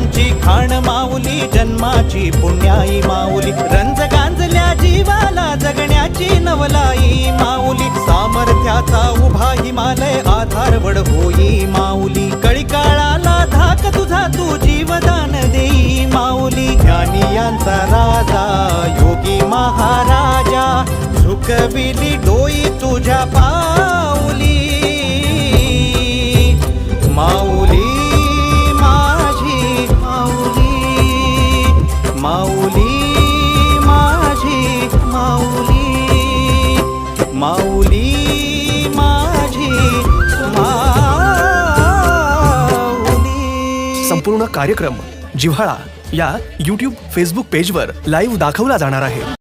ची खाण माऊली जन्माची पुण्याई माऊली. रंज गांजल्या जीवाला जगण्याची नवलाई माऊली. सामर्थ्याचा उभा हिमालय आधारवड होई माऊली. कळी काळाला धाक तुझा तू जीवदान देई माऊली. ज्ञानी यांचा राजा योगी महाराजा. झुकविली डोई तुझ्या पाऊली. माऊली माऊली माझी माऊली माऊली माझी माऊली. संपूर्ण कार्यक्रम जिव्हाळा या यूट्यूब फेसबुक पेजवर लाईव्ह दाखवला जाणार आहे.